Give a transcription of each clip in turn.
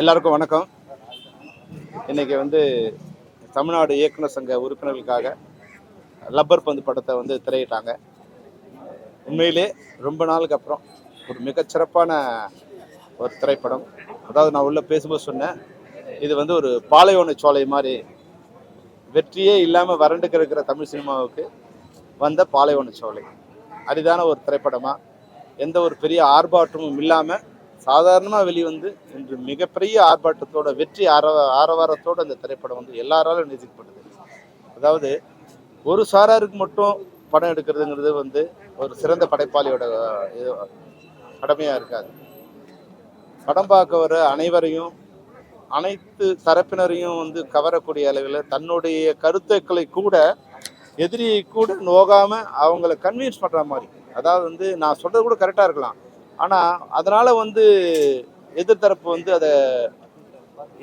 எல்லாருக்கும் வணக்கம். இன்றைக்கி வந்து தமிழ்நாடு இயக்குனர் சங்க உறுப்பினர்களுக்காக லப்பர் பந்து படத்தை வந்து திரையிட்டாங்க. உண்மையிலே ரொம்ப நாளுக்கு அப்புறம் ஒரு மிகச்சிறப்பான ஒரு திரைப்படம். அதாவது நான் உள்ளே பேசும்போது சொன்னேன் இது வந்து ஒரு பாலைவன சோலை மாதிரி வெற்றியே இல்லாமல் வறண்டு கிடக்கிற தமிழ் சினிமாவுக்கு வந்த பாலைவன சோலை. அரிதான ஒரு திரைப்படமாக எந்த ஒரு பெரிய ஆர்ப்பாட்டமும் இல்லாமல் சாதாரணமாக வெளிவந்து இன்று மிகப்பெரிய ஆர்ப்பாட்டத்தோட வெற்றி ஆரவ ஆரவாரத்தோட அந்த திரைப்படம் வந்து எல்லாராலும் நேசிக்கப்பட்டது. அதாவது ஒரு சாராருக்கு மட்டும் படம் எடுக்கிறதுங்கிறது வந்து ஒரு சிறந்த படைப்பாளியோட இது கடமையாக இருக்காது. படம் பார்க்க வர அனைவரையும் அனைத்து தரப்பினரையும் வந்து கவரக்கூடிய அளவில் தன்னுடைய கருத்துக்களை கூட எதிரியை கூட நோகாமல் அவங்கள கன்வின்ஸ் பண்ணுற மாதிரி. அதாவது வந்து நான் சொல்கிறது கூட கரெக்டாக இருக்கலாம். ஆனால் அதனால் வந்து எதிர்த்தரப்பு வந்து அதை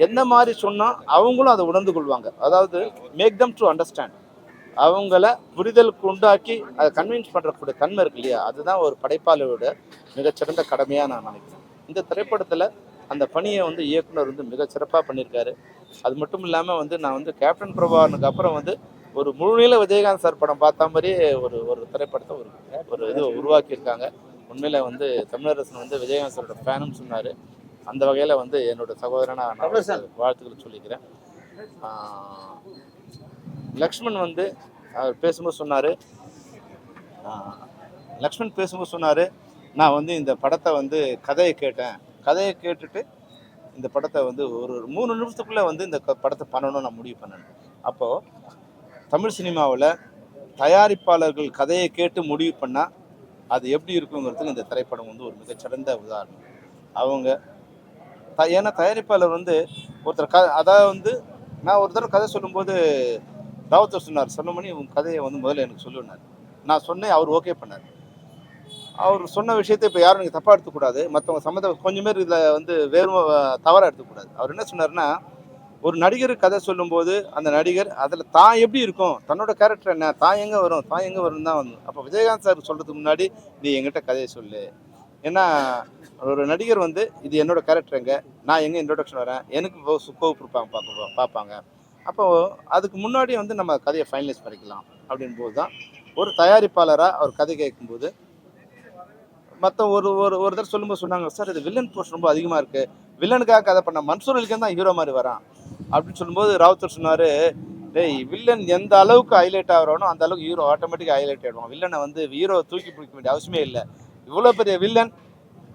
என்ன மாதிரி சொன்னால் அவங்களும் அதை உணர்ந்து கொள்வாங்க. அதாவது மேக் தம் டு அண்டர்ஸ்டாண்ட் அவங்கள புரிதலுக்கு உண்டாக்கி அதை கன்வின்ஸ் பண்ணுறக்கூடிய தன்மை இருக்கு இல்லையா? அதுதான் ஒரு படைப்பாளரோட மிகச்சிறந்த கடமையாக நான் நினைக்கிறேன். இந்த திரைப்படத்தில் அந்த பணியை வந்து இயக்குனர் வந்து மிக சிறப்பாக பண்ணியிருக்காரு. அது மட்டும் இல்லாமல் வந்து நான் வந்து கேப்டன் பிரபாகரனுக்கு அப்புறம் வந்து ஒரு முழுநீள விஜயகாந்த் சார் படம் பார்த்த மாதிரியே ஒரு ஒரு திரைப்படத்தை ஒரு ஒரு இது உருவாக்கியிருக்காங்க. உண்மையில் வந்து தமிழரசன் வந்து விஜயகாந்த் சாரோட ஃபேனும் சொன்னார். அந்த வகையில் வந்து என்னோட சகோதரனா நான் வாழ்த்துக்கள் சொல்லிக்கிறேன். லக்ஷ்மண் வந்து அவர் பேசும்போது சொன்னார். லக்ஷ்மண் பேசும்போது சொன்னார் நான் வந்து இந்த படத்தை வந்து கதையை கேட்டேன். கதையை கேட்டுட்டு இந்த படத்தை வந்து ஒரு ஒரு மூணு நிமிஷத்துக்குள்ளே வந்து இந்த படத்தை பண்ணணும்னு நான் முடிவு பண்ணேன். அப்போது தமிழ் சினிமாவில் தயாரிப்பாளர்கள் கதையை கேட்டு முடிவு பண்ணால் அது எப்படி இருக்குங்கிறதுக்கு இந்த திரைப்படம் வந்து ஒரு மிகச்சிறந்த உதாரணம். அவங்க த ஏன்னா தயாரிப்பாளர் வந்து ஒருத்தர் க அதாவது வந்து நான் ஒரு தடவை கதை சொல்லும்போது ராவத்தர் சொன்னார் சொன்னமணி உன் கதையை வந்து முதல்ல எனக்கு சொல்லுனார் நான் சொன்னேன் அவர் ஓகே பண்ணார். அவர் சொன்ன விஷயத்தை இப்போ யாரும் நீங்கள் தப்பாக எடுத்துக்கூடாது மற்றவங்க சம்மந்த கொஞ்சம் பேர் இதில் வந்து வேறு தவறாக எடுத்துக்கூடாது அவர் என்ன சொன்னார்னா ஒரு நடிகர் கதை சொல்லும்போது அந்த நடிகர் அதில் தான் எப்படி இருக்கும்? தன்னோட கேரக்டர் என்ன? தான் எங்கே வரும்? தான் எங்கே வரும் தான் வந்து அப்போ விஜயகாந்த் சார் சொல்கிறதுக்கு முன்னாடி நீ எங்கிட்ட கதையை சொல்லு. ஏன்னா ஒரு நடிகர் வந்து இது என்னோட கேரக்டர் எங்கே? நான் எங்கே இன்ட்ரொடக்ஷன் வரேன்? எனக்கு சுக்கோ இருப்பாங்க பார்க்க பார்ப்பாங்க. அப்போ அதுக்கு முன்னாடி வந்து நம்ம கதையை ஃபைனலைஸ் பண்ணிக்கலாம் அப்படின்போது தான் ஒரு தயாரிப்பாளராக அவர் கதை கேட்கும்போது மற்ற ஒரு ஒரு ஒரு தடவை சொல்லும்போது சொன்னாங்க சார் இது வில்லன் போஸ்ட் ரொம்ப அதிகமாக இருக்குது வில்லனுக்காக கதை பண்ண மன்சூர் அலிகான் தான் ஹீரோ மாதிரி வரான். அப்படின்னு சொல்லும்போது ராவுத்தர் சொன்னார் டேய் வில்லன் எந்த அளவுக்கு ஹைலைட் ஆகிறானோ அந்த அளவுக்கு ஹீரோ ஆட்டோமேட்டிக்காக ஹைலைட் ஆகிடுவான் வில்லனை வந்து ஹீரோ தூக்கி பிடிக்க வேண்டிய அவசியமே இல்லை. இவ்வளோ பெரிய வில்லன்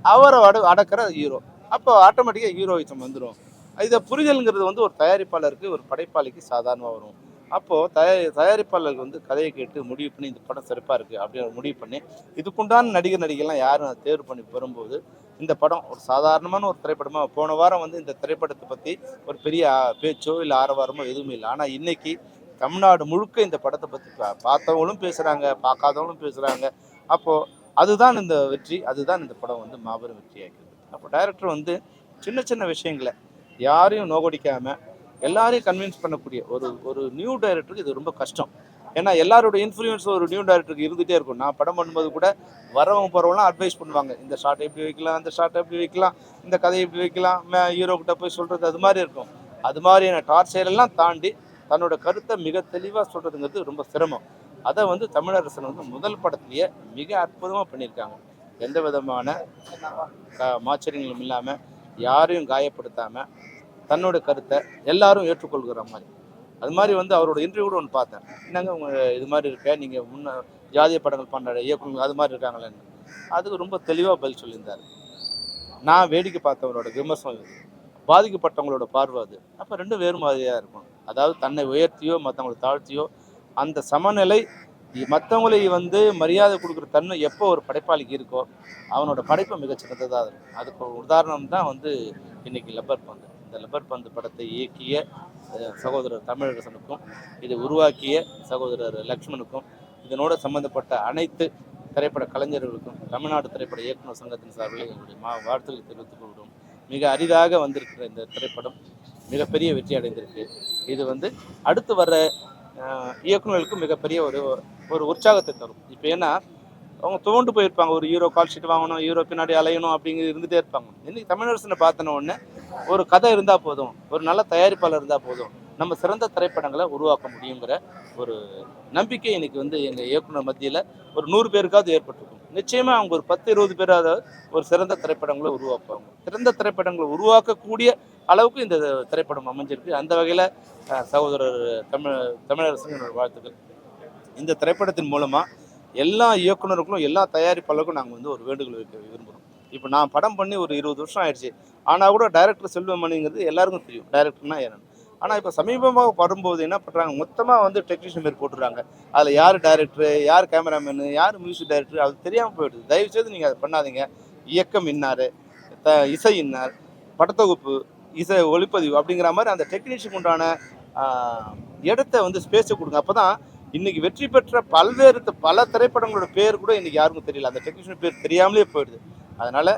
அவரை அட அடக்கிற ஹீரோ அப்போ ஆட்டோமேட்டிக்காக ஹீரோயிசம் வந்துடும் இதை புரிதல்ங்கிறது வந்து ஒரு தயாரிப்பாளருக்கு ஒரு படைப்பாளிக்கு சாதாரணமாக வரும். அப்போது தயாரி தயாரிப்பாளர்கள் வந்து கதையை கேட்டு முடிவு பண்ணி இந்த படம் சிறப்பாக இருக்குது அப்படின்னு முடிவு பண்ணி இதுக்குண்டான நடிகர் நடிகைலாம் யாரும் தேர்வு பண்ணி வரும்போது இந்த படம் ஒரு சாதாரணமான ஒரு திரைப்படமாக போன வாரம் வந்து இந்த திரைப்படத்தை பற்றி ஒரு பெரிய பேச்சோ இல்லை ஆரவாரமோ எதுவுமே இல்லை. ஆனால் இன்னைக்கு தமிழ்நாடு முழுக்க இந்த படத்தை பற்றி பார்த்தவங்களும் பேசுகிறாங்க பார்க்காதவங்களும் பேசுகிறாங்க அப்போது அதுதான் இந்த வெற்றி அதுதான் இந்த படம் வந்து மாபெரும் வெற்றியாகிறது அப்போ டைரக்டர் வந்து சின்ன சின்ன விஷயங்களை யாரையும் நோகடிக்காமல் எல்லாரையும் கன்வின்ஸ் பண்ணக்கூடிய ஒரு ஒரு நியூ டைரக்டருக்கு இது ரொம்ப கஷ்டம். ஏன்னா எல்லாரோட இன்ஃப்ளூயன்ஸ் ஒரு நியூ டேரக்டருக்கு இருந்துகிட்டே இருக்கும். நான் படம் பண்ணும்போது கூட வரவங்க போகிறவங்களாம் அட்வைஸ் பண்ணுவாங்க. இந்த ஷார்ட் எப்படி வைக்கலாம் இந்த ஷார்ட் எப்படி வைக்கலாம் இந்த கதையை எப்படி வைக்கலாம் ஹீரோ கிட்ட போய் சொல்கிறது அது மாதிரி இருக்கும். அது மாதிரியான டார்ச்சர் எல்லாம் தாண்டி தன்னோட கருத்தை மிக தெளிவாக சொல்கிறதுங்கிறது ரொம்ப சிரமம். அதை வந்து தமிழரசன் வந்து முதல் படத்துலேயே மிக அற்புதமாக பண்ணியிருக்காங்க. எந்த விதமான மாச்சரியங்களும் இல்லாமல் யாரையும் காயப்படுத்தாமல் தன்னோட கருத்தை எல்லாரும் ஏற்றுக்கொள்கிற மாதிரி. அது மாதிரி வந்து அவரோட இன்டர்வியூ கூட ஒன்று பார்த்தேன். என்னங்க உங்க இது மாதிரி இருக்க? நீங்கள் முன்ன ஜாதிய படங்கள் பண்ணுற இயக்குநர்கள் அது மாதிரி இருக்காங்களேன்னு அதுக்கு ரொம்ப தெளிவாக பதில் சொல்லியிருந்தார். நான் வேடிக்கை பார்த்தவரோட விமர்சனம் இது. பாதிக்கப்பட்டவங்களோட பார்வை அது. அப்போ ரெண்டும் வேறு மாதிரியாக இருக்கும். அதாவது தன்னை உயர்த்தியோ மற்றவங்களை தாழ்த்தியோ அந்த சமநிலை மற்றவங்களை வந்து மரியாதை கொடுக்குற தன்மை எப்போ ஒரு படைப்பாளிக்கு இருக்கோ அவனோட படைப்பு மிகச்சிறந்ததாக இருக்கும். அதுக்கு ஒரு உதாரணம் தான் வந்து இன்னைக்கு லப்பர் பந்து. இந்த லப்பர் பந்து படத்தை இயக்கிய சகோதரர் தமிழரசனுக்கும் இதை உருவாக்கிய சகோதரர் லக்ஷ்மணுக்கும் இதனோடு சம்பந்தப்பட்ட அனைத்து திரைப்பட கலைஞர்களுக்கும் தமிழ்நாடு திரைப்பட இயக்குனர் சங்கத்தின் சார்பில் எங்களுடைய மா வாழ்த்துக்களை தெரிவித்துக் கொள்கிறோம். மிக அரிதாக வந்திருக்கிற இந்த திரைப்படம் மிகப்பெரிய வெற்றி அடைந்திருக்கு. இது வந்து அடுத்து வர இயக்குநர்களுக்கும் மிகப்பெரிய ஒரு ஒரு உற்சாகத்தை தரும். இப்போ ஏன்னா அவங்க துவண்டு போயிருப்பாங்க. ஒரு ஹீரோ கால் ஷீட் வாங்கணும் ஹீரோ பின்னாடி அலையணும் அப்படிங்கிறது இருந்துகிட்டே இருப்பாங்க. இன்னைக்கு தமிழரசனை பார்த்தன உடனே ஒரு கதை இருந்தால் போதும் ஒரு நல்ல தயாரிப்பாளர் இருந்தால் போதும் நம்ம சிறந்த திரைப்படங்களை உருவாக்க முடியுங்கிற ஒரு நம்பிக்கை எனக்கு வந்து எங்கள் இயக்குனர் மத்தியில் ஒரு நூறு பேருக்காவது ஏற்பட்டிருக்கும். நிச்சயமாக அவங்க ஒரு பத்து இருபது பேராவது ஒரு சிறந்த திரைப்படங்களை உருவாக்குவாங்க. சிறந்த திரைப்படங்களை உருவாக்கக்கூடிய அளவுக்கு இந்த திரைப்படம் அமைஞ்சிருக்கு. அந்த வகையில் சகோதரர் தமிழ் தமிழரசன் என்னோட வாழ்த்துக்கள். இந்த திரைப்படத்தின் மூலமாக எல்லா இயக்குநருக்கும் எல்லா தயாரிப்பாளருக்கும் நாங்கள் வந்து ஒரு வேண்டுகோள் வைக்க விரும்புகிறோம் இப்போ நான் படம் பண்ணி ஒரு இருபது வருஷம் ஆயிடுச்சு. ஆனால் கூட டைரக்டர் செல்வமணிங்கிறது எல்லாருக்கும் தெரியும். டைரக்டர்னா என்னன்னு ஆனால் இப்போ சமீபமாக வரும்போது என்ன பண்ணுறாங்க மொத்தமாக வந்து டெக்னீஷியன் பேர் போட்டுறாங்க அதில் யார் டைரக்டரு யார் கேமராமேனு யார் மியூசிக் டைரக்டர் அது தெரியாமல் போயிடுது. தயவுசெய்து நீங்கள் அதை பண்ணாதீங்க. இயக்கம் இன்னார் த இசை இன்னார் படத்தொகுப்பு இசை ஒளிப்பதிவு அப்படிங்கிற மாதிரி அந்த டெக்னீஷியனுக்கு உண்டான இடத்த வந்து ஸ்பேஸை கொடுங்க. அப்போ தான் இன்னைக்கு வெற்றி பெற்ற பல்வேறு பல திரைப்படங்களோட பேர் கூட இன்னைக்கு யாருக்கும் தெரியல. அந்த டெக்னீஷியன் பேர் தெரியாமலே போயிடுது. அதனால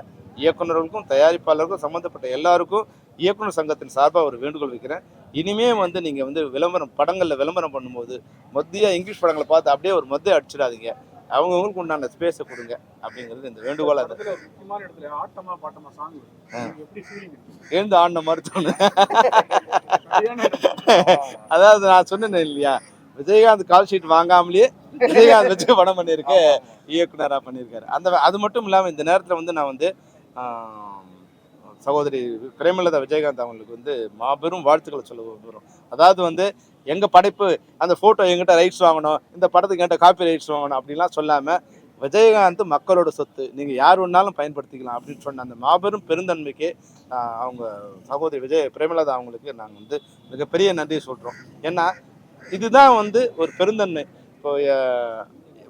இயக்குனர்களுக்கும் தயாரிப்பாளருக்கும் சம்மந்தப்பட்ட எல்லாருக்கும் இயக்குனர் சங்கத்தின் சார்பாக ஒரு வேண்டுகோள் வைக்கிறேன். இனிமே வந்து நீங்க வந்து விளம்பரம் படங்கள்ல விளம்பரம் பண்ணும்போது மத்திய இங்கிலீஷ் படங்களை பார்த்து அப்படியே ஒரு மத்திய அடிச்சிடாதீங்க. அவங்கவுங்களுக்கு உண்டான ஸ்பேஸை கொடுங்க அப்படிங்கிறது இந்த வேண்டுகோள் எழுந்து ஆடின மாதிரி இடம். அதாவது நான் சொன்னேன் இல்லையா? விஜயகாந்த் கால் ஷீட் வாங்காமலேயே விஜயகாந்த் வச்சு படம் பண்ணியிருக்க. இயக்குனராக பண்ணியிருக்காரு. அந்த அது மட்டும் இல்லாமல் இந்த நேரத்தில் வந்து நான் வந்து சகோதரி பிரேமலதா விஜயகாந்த் அவங்களுக்கு வந்து மாபெரும் வாழ்த்துக்களை சொல்ல விரும்புகிறோம் அதாவது வந்து எங்கள் படைப்பு அந்த ஃபோட்டோ எங்கிட்ட ரைட்ஸ் வாங்கணும் இந்த படத்துக்கு என்கிட்ட காப்பி ரைட்ஸ் வாங்கணும் அப்படின்லாம் சொல்லாமல் விஜயகாந்த் மக்களோட சொத்து நீங்கள் யார் வேணாலும் பயன்படுத்திக்கலாம் அப்படின்னு சொன்ன அந்த மாபெரும் பெருந்தன்மைக்கு அவங்க சகோதரி விஜய் பிரேமலதா அவங்களுக்கு நாங்கள் வந்து மிகப்பெரிய நன்றியை சொல்கிறோம் ஏன்னா இதுதான் வந்து ஒரு பெருந்தன்மை. இப்போ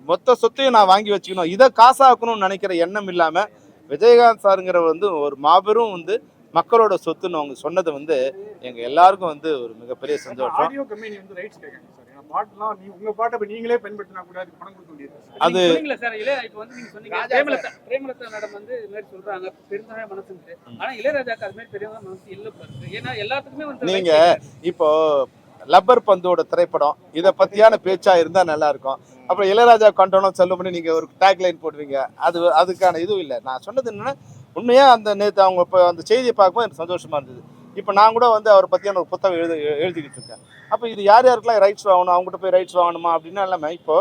மொத்த சொத்தையும் நான் வாங்கி வச்சுக்கணும். இதை காசாக்கணும்னு நினைக்கிற எண்ணம் இல்லாமல் விஜயகாந்த் சாருங்கிற வந்து ஒரு மாபெரும் வந்து மக்களோட சொத்துன்னு அவங்க சொன்னது வந்து எங்க எல்லாருக்கும் வந்து ஒரு மிகப்பெரிய சந்தோஷம். ஆடியோ கம்பெனி வந்து ரைட்ஸ் கேட்காங்க சார் ஏன்னா பாட்டுலாம் நீ உங்க பாட்டை இப்ப நீங்களே பயன்படுத்தினா கூட அதுக்கு பணம் கொடுக்க முடியாது. அது- நீங்க இப்போ லப்பர் பந்தோட திரைப்படம் இதை பத்தியான பேச்சா இருந்தா நல்லா இருக்கும் அப்புறம் இளையராஜா கண்டனம் செல்லும் பண்ணி நீங்க ஒரு டேக் லைன் போடுவீங்க. அது அதுக்கான இதுவும் இல்லை. நான் சொன்னது என்னன்னா உண்மையா அந்த நேற்று அவங்க இப்போ அந்த செய்தியை பார்க்கும்போது எனக்கு சந்தோஷமா இருந்தது. இப்போ நான் கூட வந்து அவரை பத்தியான ஒரு புத்தகம் எழுத எழுதிக்கிட்டு இருக்கேன். அப்போ இது யார் யாருக்கெல்லாம் ரைட்ஸ் வாங்கணும் அவங்ககிட்ட போய் ரைட்ஸ் வாங்கணுமா அப்படின்னா இல்லாமல் இப்போ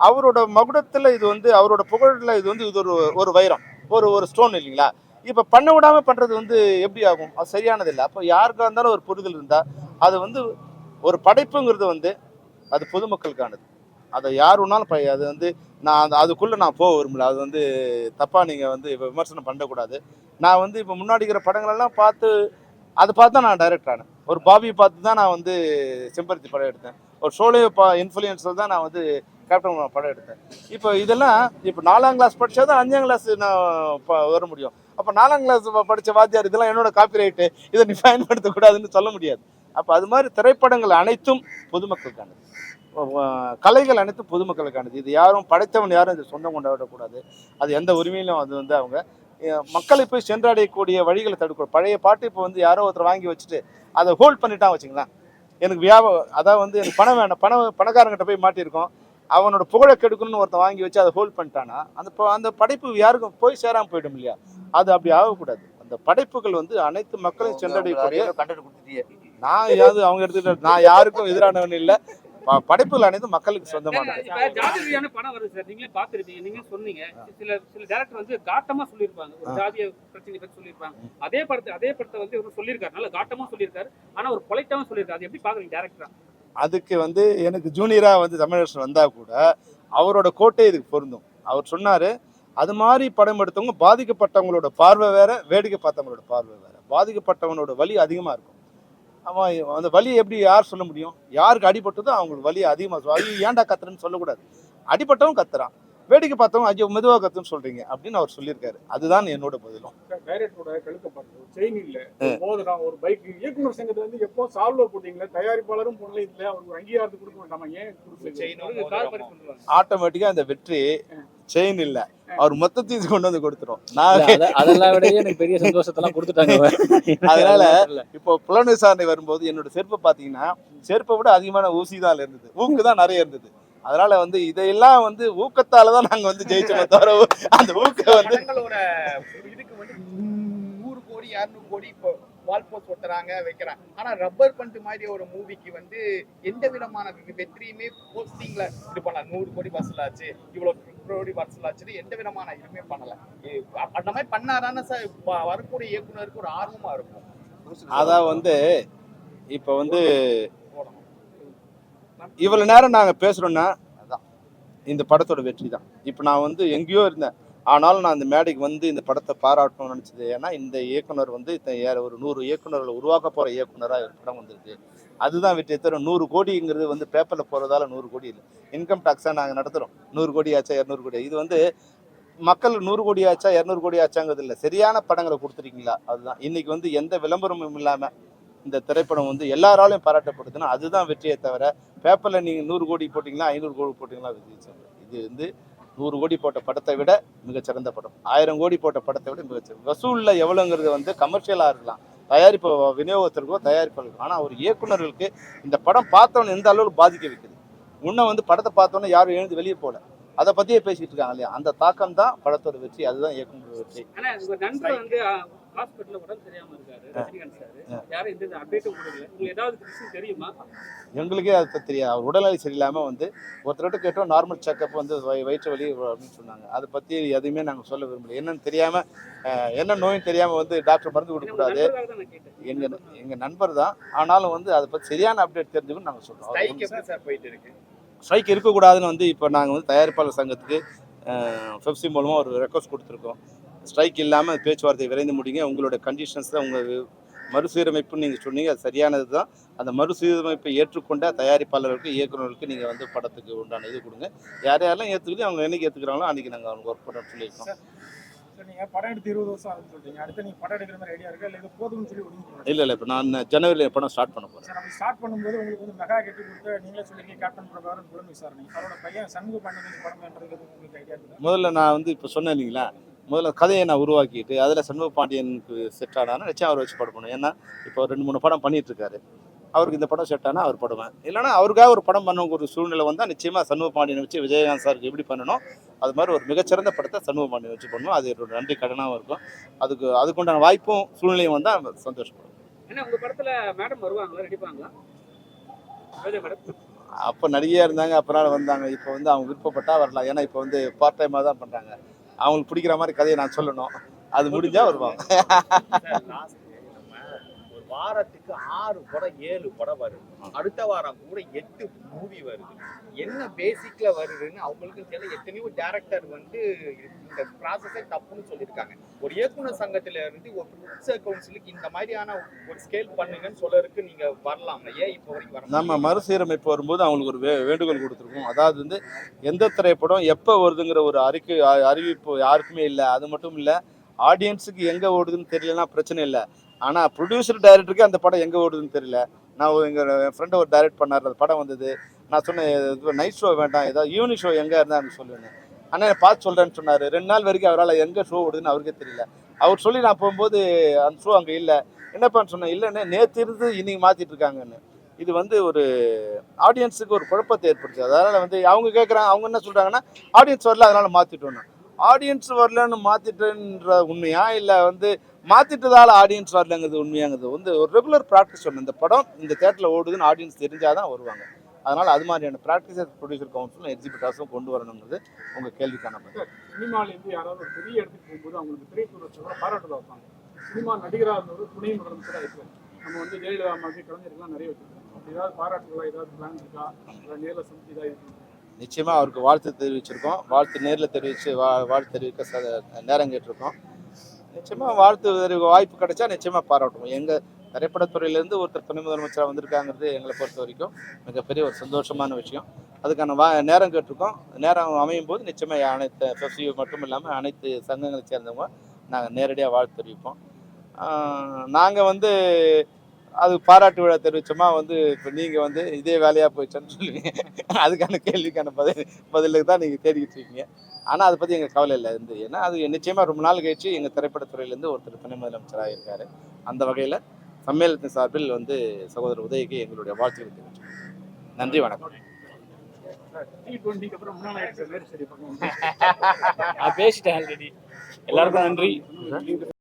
அவரோட மகுடத்தில் இது வந்து அவரோட புகழில் இது வந்து இது ஒரு ஒரு வைரம். ஒரு ஒரு ஸ்டோன் இல்லைங்களா? இப்போ பண்ண விடாமல் பண்ணுறது வந்து எப்படி ஆகும்? அது சரியானது இல்லை அப்போ யாருக்காக இருந்தாலும் ஒரு புரிதல் இருந்தால் அது வந்து ஒரு படைப்புங்கிறது வந்து அது பொதுமக்களுக்கானது அதை யார் வேணாலும் ப அது வந்து நான் அந்த அதுக்குள்ளே நான் போக விரும்பல. அது வந்து தப்பாக நீங்கள் வந்து இப்போ விமர்சனம் பண்ணக்கூடாது. நான் வந்து இப்போ முன்னாடி இருக்கிற படங்களெல்லாம் பார்த்து அதை பார்த்து தான் நான் டைரக்டர் ஆனேன். ஒரு பாபியை பார்த்து தான் நான் வந்து செம்பருத்தி படம் எடுத்தேன். ஒரு ஷோலே பா இன்ஃப்ளூயன்ஸில் தான் நான் வந்து கேப்டன் படம் எடுத்தேன். இப்போ இதெல்லாம் இப்போ நாலாம் கிளாஸ் படித்தா தான் அஞ்சாம் கிளாஸ் நான் ப- வர முடியும். அப்போ நாலாம் கிளாஸ் படித்த வாத்தியார் இதெல்லாம் என்னோட காப்பிரைட்டு இதை நீ பயன்படுத்தக்கூடாதுன்னு சொல்ல முடியாது. அப்போ அது மாதிரி திரைப்படங்கள் அனைத்தும் பொதுமக்களுக்கானது. கலைகள் அனைத்தும் பொதுமக்களுக்கானது. இது யாரும் படைத்தவன் யாரும் இது சொந்தம் கொண்டாடக்கூடாது. அது எந்த உரிமையிலும் அது வந்து அவங்க மக்களை போய் சென்றடையக்கூடிய வழிகளை தடுக்கணும் பழைய பாட்டு இப்போ வந்து யாரோ ஒருத்தர் வாங்கி வச்சுட்டு அதை ஹோல்ட் பண்ணிட்டான் வச்சுங்களேன். எனக்கு வியாபாரம் அதாவது வந்து எனக்கு பணம் வேணும். பணம் பணக்காரங்கிட்ட போய் மாட்டியிருக்கோம். அவனோட புகழை கெடுக்கணும்னு ஒருத்தன் வாங்கி வச்சு அதை ஹோல்ட் பண்ணிட்டானா அந்த அந்த படைப்பு யாருக்கும் போய் சேராம போயிடும் இல்லையா? அது அப்படி ஆகக்கூடாது. அந்த படைப்புகள் வந்து அனைத்து மக்களையும் சென்றடையக்கூடிய நான் யாவது அவங்க எடுத்துக்கிட்ட நான் யாருக்கும் எதிரானவன் இல்லை. படைப்புகள் அனைத்தும் மக்களுக்கு சொந்தமானது. இப்ப ஜாதி ரீதியான படம் வருது சார். நீங்களே பாத்துருப்பீங்க நீங்க சொன்னீங்க. சில சில டேரக்டர் வந்து காட்டமா சொல்லியிருப்பாங்க. ஒரு ஜாதிய பிரச்சனை பத்தி சொல்லியிருப்பாங்க. அதே படத்தை அதே படத்தை வந்து இவர் சொல்லியிருக்காரு. நல்ல காட்டமா சொல்லியிருக்காரு. ஆனா ஒரு பொலைட்டாவும் சொல்லியிருக்காரு. அது எப்படி பாக்குறீங்க டேரக்டரா அதுக்கு வந்து எனக்கு ஜூனியராக வந்து தமிழரசன் வந்தால் கூட அவரோட கோட்டை இதுக்கு பொருந்தும். அவர் சொன்னார் அது மாதிரி படம் எடுத்தவங்க பாதிக்கப்பட்டவங்களோட பார்வை வேற வேடிக்கை பார்த்தவங்களோட பார்வை வேற. பாதிக்கப்பட்டவங்களோட வலி அதிகமாக இருக்கும். அவன் அந்த வலி எப்படி யார் சொல்ல முடியும்? யாருக்கு அடிபட்டதோ அவங்களுக்கு வலி அதிகமாக ஐயோ ஏன்டா கத்துறேன்னு சொல்லக்கூடாது. அடிபட்டவன் கத்துறான். வேடிக்கை பார்த்தவங்க ஐயோ மெதுவாக கத்துன்னு சொல்றீங்க அப்படின்னு அவர் சொல்லியிருக்காரு. அதுதான் என்னோட பதிலும். டைரக்டரோட கழுக்க பாட்டு செயின் இல்ல. மோதிரம் ஒரு பைக் இயக்குனர் சங்கத்துல வந்து எப்போ சால்வோ போட்டீங்களா? தயாரிப்பாளரும் போடல இல்ல அவருக்கு அங்கீகாரத்தை கொடுக்க வேண்டாமா ஏன் ஆட்டோமேட்டிக்காக அந்த வெற்றி செயின் இல்லை. அவர் மொத்தத்தையும் கொண்டு வந்து கொடுத்துரும். நான் அதெல்லாம் விட எனக்கு பெரிய சந்தோஷத்தெல்லாம் கொடுத்துட்டாங்க அவ. அதனால. இப்போ புலன் விசாரணை வரும்போது என்னோட செருப்பை பார்த்தீங்கன்னா செருப்பை விட அதிகமான ஊசி தான் இருந்தது. ஊக்கு தான் நிறைய இருந்தது. அதனால வந்து இதையெல்லாம் வந்து ஊக்கத்தால தான் நாங்க வந்து ஜெயிச்சோமே தவிர அந்த ஊக்கம் வந்து இதுக்கு வந்து நூறு கோடி இரநூறு கோடி இப்போ வால் போஸ்ட் ஒட்டுறாங்க வைக்கிறாங்க. ஆனா ரப்பர் பண்ட் மாதிரி ஒரு மூவிக்கு வந்து எந்த விதமான வெற்றியுமே போஸ்டிங்ல இது பண்ணல. நூறு கோடி வசூலாச்சு இவ்வளவு கோடி வசூலாச்சு எந்த விதமான இதுவுமே பண்ணல. அந்த மாதிரி பண்ணாதானே சார் வரக்கூடிய இயக்குனருக்கு ஒரு ஆர்வமா இருக்கும். அதான் வந்து இப்போ வந்து இவ்வளோ இவ்வளவு நேரம் நாங்க பேசுகிறோன்னா அதான் இந்த படத்தோட வெற்றி தான் இப்போ நான் வந்து எங்கேயோ இருந்தேன். ஆனாலும் நான் இந்த மேடைக்கு வந்து இந்த படத்தை பாராட்டணும்னு நினச்சது ஏன்னா இந்த இயக்குனர் வந்து ஏற ஒரு நூறு இயக்குநர்களை உருவாக்க போகிற இயக்குனராக படம் வந்திருக்கு. அதுதான் வெற்றி தவிர நூறு கோடிங்கிறது வந்து பேப்பரில் போகிறதால நூறு கோடி இல்லை. இன்கம் டேக்ஸாக நாங்கள் நடத்துகிறோம் நூறு கோடி ஆச்சா இரநூறு கோடி? இது வந்து மக்கள் நூறு கோடி ஆச்சா இரநூறு கோடி ஆச்சாங்கிறது இல்லை. சரியான படங்களை கொடுத்துருக்கீங்களா அதுதான். இன்னைக்கு வந்து எந்த விளம்பரமும் இல்லாமல் இந்த திரைப்படம் வந்து எல்லாராலையும் பாராட்டப்படுதுன்னா அதுதான் வெற்றியை தவிர பேப்பரில் நீங்கள் நூறு கோடி போட்டிங்களா ஐநூறு கோடி போட்டிங்களா வெற்றி இது வந்து நூறு கோடி போட்ட படத்தை விட மிகச்சிறந்த படம். ஆயிரம் கோடி போட்ட படத்தை விட மிகச்சிறந்த வசூலில் எவ்வளோங்கிறது வந்து கமர்ஷியலாக இருக்கலாம். தயாரிப்பு விநியோகத்திற்கோ தயாரிப்பாளருக்கோ ஆனால் ஒரு இயக்குனர்களுக்கு இந்த படம் பார்த்தவன் எந்த அளவுக்கு பாதிக்க வைக்குது முன்ன வந்து படத்தை பார்த்தோன்னே யாரும் எழுந்து வெளியே போகல. அதை பற்றியே பேசிகிட்டு இருக்காங்க இல்லையா? அந்த தாக்கம் தான் படத்தோட வெற்றி அதுதான் இயக்குனர் வெற்றி. ஹாஸ்பிட்டல்ல உடம்பு சரியாம இருக்காரு ரஜினிகாந்த் சார். யாரும் எந்த அப்டேட்டும் கொடுக்கல. உங்களுக்கு ஏதாவது விஷயம் தெரியுமா? எங்களுக்கே அது தெரியாது. அவர் உடல்நிலை சரியில்லாமல் வந்து ஒருத்தர்கிட்ட கேட்டோம் நார்மல் செக்கப் வந்து வய- வயிற்று வலி அப்படின்னு சொன்னாங்க. அதை பற்றி எதுவுமே நாங்கள் சொல்ல விரும்பல. என்னன்னு தெரியாமல் என்ன நோயும் தெரியாமல் வந்து டாக்டர் மருந்து கொடுக்கக்கூடாது எங்கள் எங்கள் நண்பர் தான். ஆனாலும் வந்து அதை பற்றி சரியான அப்டேட் தெரிஞ்சுக்கணும் நாங்கள் சொல்கிறோம் போயிட்டு இருக்கு? ஸ்ட்ரைக் இருக்கக்கூடாதுன்னு வந்து இப்போ நாங்கள் வந்து தயாரிப்பாளர் சங்கத்துக்கு பெப்சி மூலமாக ஒரு ரெக்வஸ்ட் கொடுத்துருக்கோம். ஸ்ட்ரைக் இல்லாமல் பேச்சுவார்த்தை விரைந்து முடியுங்க உங்களோட கண்டிஷன்ஸ் தான் உங்கள் மறுசீரமைப்புன்னு நீங்கள் சொன்னீங்க அது சரியானது தான் அந்த மறுசீரமைப்பை ஏற்றுக்கொண்ட தயாரிப்பாளர்களுக்கு இயக்குநர்களுக்கு நீங்கள் வந்து படத்துக்கு உண்டான இது கொடுங்க. யார் யாரெல்லாம் ஏற்றுக்கிட்டு அவங்க என்னைக்கு ஏற்றுக்கிறாங்களோ அன்றைக்கி நாங்கள் அவங்க ஒர்க் பண்ண சொல்லியிருக்கோம். சார் நீங்க படம் எடுத்து இருபது வருஷம் ஆகுதுன்னு சொல்றீங்க. அடுத்து நீங்க படம் எடுக்கிற மாதிரி ஐடியா இருக்கா? இல்ல இது போதும்னு சொல்லி ஒதுங்கிக்கிறீங்க இல்லை இல்லை இப்போ நான் ஜனவரியில் படம் ஸ்டார்ட் பண்ண போகிறேன் சார் நம்ம ஸ்டார்ட் பண்ணும்போது உங்களுக்கு வந்து மெகா கட்டி கொடுத்து நீங்களே சொல்லிருக்கீங்க கேப்டன் பிரபாகரன் புலன் விசாரணை அவரோட பையன் சண்முக பாண்டியன் படம் பண்றது உங்களுக்கு ஐடியா இருக்குதா? முதல்ல நான் வந்து இப்போ சொன்னேன் இல்லைங்களா முதல்ல கதையை நான் உருவாக்கிட்டு அதில் சண்முக பாண்டியனுக்கு செட் ஆனாலும் நிச்சயம் அவர் வச்சு பண்ணுவேன். ஏன்னா இப்போ ரெண்டு மூணு படம் பண்ணிட்டு இருக்காரு அவருக்கு இந்த படம் செட் ஆனால் அவர் படுவேன். இல்லைன்னா அவருக்காக ஒரு படம் பண்ண ஒரு சூழ்நிலை வந்தால் நிச்சயமாக சண்முக பாண்டியனை வச்சு விஜயகாந்த் சாருக்கு எப்படி பண்ணணும்? அது மாதிரி ஒரு மிகச்சிறந்த படத்தை சண்முக பாண்டியன் வச்சு பண்ணணும் அது ஒரு நன்றி கடனாகவும் இருக்கும். அதுக்கு அதுக்குண்டான வாய்ப்பும் சூழ்நிலையும் வந்தால் சந்தோஷப்படும். ஏன்னா உங்க படத்துல மேடம் வருவாங்களா? நடிப்பாங்களா அப்போ நடிகையாக இருந்தாங்க அப்புறம் வந்தாங்க. இப்போ வந்து அவங்க விருப்பப்பட்டா வரலாம். ஏன்னா இப்போ வந்து பார்ட் டைமாக தான் பண்ணுறாங்க அவங்களுக்கு பிடிக்கிற மாதிரி கதையை நான் சொல்லணும். அது முடிஞ்சால் வருவாங்க சார் லாஸ்ட் நம்ம ஒரு வாரத்துக்கு ஆறு படம் ஏழு படம் வருது அடுத்த வாரம் கூட எட்டு மூவி வருது. என்ன பேசிக்ல வருதுன்னு அவங்களுக்கு தெரியல. எத்தனையோ டேரக்டர் வந்து இந்த ப்ராசஸே தப்புன்னு சொல்லியிருக்காங்க. ஒரு இயக்குனர் சங்கத்துல இருந்து ஒரு ப்ரொடியூசர் கவுன்சிலுக்கு இந்த மாதிரியான ஒரு ஸ்கேல் பண்ணுங்கன்னு சொல்லறதுக்கு நீங்க வரலாம். ஏன் இப்போ வரைக்கும் வர நம்ம மறுசீரமைப்பு வரும்போது அவங்களுக்கு ஒரு வேண்டுகோள் கொடுத்துருக்கோம். அதாவது வந்து எந்த திரைப்படம் எப்போ வருதுங்கிற ஒரு அறிக்கை அறிவிப்பு யாருக்குமே இல்லை. அது மட்டும் இல்லை ஆடியன்ஸுக்கு எங்கே ஓடுதுன்னு தெரியலனா பிரச்சனை இல்லை. ஆனால் ப்ரொடியூசர் டைரக்டருக்கு அந்த படம் எங்கே ஓடுதுன்னு தெரியல. நான் எங்கள் என் ஃப்ரெண்டு ஒரு டைரக்ட் பண்ணார் அந்த படம் வந்தது. நான் சொன்னேன் நைட் ஷோ வேண்டாம் ஏதாவது ஈவினிங் ஷோ எங்கே இருந்தான்னு சொல்லுவேன் ஆனால் பார்த்து சொல்கிறேன்னு சொன்னார். ரெண்டு நாள் வரைக்கும் அவரால் எங்கே ஷோ ஓடுதுன்னு அவருக்கே தெரியல. அவர் சொல்லி நான் போகும்போது அந்த ஷோ அங்கே இல்லை. என்னப்பான்னு சொன்னேன் இல்லைண்ணே நேற்று இருந்து இன்னைக்கு மாற்றிட்டு இருக்காங்கன்னு. இது வந்து ஒரு ஆடியன்ஸுக்கு ஒரு குழப்பத்தை ஏற்படுச்சு அதனால் வந்து அவங்க கேட்குறாங்க அவங்க என்ன சொல்கிறாங்கன்னா ஆடியன்ஸ் வரல அதனால் மாற்றிட்டோன்னு ஆடியன்ஸ் வரலன்னு மாற்றிட்டேன்ற உண்மையா? இல்லை வந்து மாற்றிட்டதால ஆடியன்ஸ் வரலங்கிறது உண்மையாங்கிறது வந்து ஒரு ரெகுலர் ப்ராக்டிஸ் ஒன்று இந்த படம் இந்த தேட்டரில் ஓடுதுன்னு ஆடியன்ஸ் தெரிஞ்சால் தான் வருவாங்க. அதனால் அது மாதிரியான ப்ராக்டிஸை ப்ரொடியூசர் கவுன்சிலும் எக்ஸிபிட்டாஸும் கொண்டு வரணுங்கிறது உங்கள் கேள்விக்கான பதில். சினிமால இருந்து யாராவது ஒரு பெரிய இடத்துக்கு போகும்போது அவங்களுக்கு திரைத்துறை பாராட்டுதல் வைப்பாங்க சினிமா நடிகராக இருந்தவர் துணை முதலமைச்சராக இருக்கு நம்ம வந்து ஜெயலலிதா மாதிரி கலைஞர்கள்லாம் நிறைய வச்சிருக்கோம் ஏதாவது பாராட்டுகளா ஏதாவது பிளான் இருக்கா? நேரில் சந்திச்சு இதாக இருக்கு? நிச்சயமாக அவருக்கு வாழ்த்து தெரிவிச்சிருக்கோம். வாழ்த்து நேரில் தெரிவித்து வா வாழ்த்து தெரிவிக்க ச நேரம் கேட்டிருக்கோம். நிச்சயமாக வாழ்த்து தெரிவிக்க வாய்ப்பு கிடைச்சா நிச்சயமாக பாராட்டுவோம். எங்கள் திரைப்படத்துறையிலேருந்து ஒருத்தர் துணை முதலமைச்சராக வந்திருக்காங்கிறது எங்களை பொறுத்த வரைக்கும் மிகப்பெரிய ஒரு சந்தோஷமான விஷயம். அதுக்கான வா நேரம் கேட்டிருக்கோம். நேரம் அமையும் போது நிச்சயமாக அனைத்து எஃப்எஃப்சி மட்டும் இல்லாமல் அனைத்து சங்கங்களை சேர்ந்தவங்க நாங்கள் நேரடியாக வாழ்த்து தெரிவிப்போம். நாங்கள் வந்து அது பாராட்டு விழா தெரிவிச்சோமா வந்து இப்போ நீங்கள் வந்து இதே வேலையாக போயிடுச்சோன்னு சொல்லுவீங்க அதுக்கான கேள்விக்கான பதில் பதிலுக்கு தான் நீங்கள் தேடிக்கிட்டு இருக்கீங்க. ஆனால் அதை பற்றி எங்கள் கவலை இல்லை. இருந்து ஏன்னா அது நிச்சயமாக ரொம்ப நாள் கழிச்சு எங்கள் திரைப்படத்துறையிலேருந்து ஒருத்தர் துணை முதலமைச்சராக இருக்கார். அந்த வகையில் சம்மேளனத்தின் சார்பில் வந்து சகோதரர் உதயக்கு எங்களுடைய வாழ்த்துக்களை தெரிவிச்சோம் நன்றி வணக்கம். பேசிட்டேன் ஆல்ரெடி எல்லாருக்கும் நன்றி. நன்றி.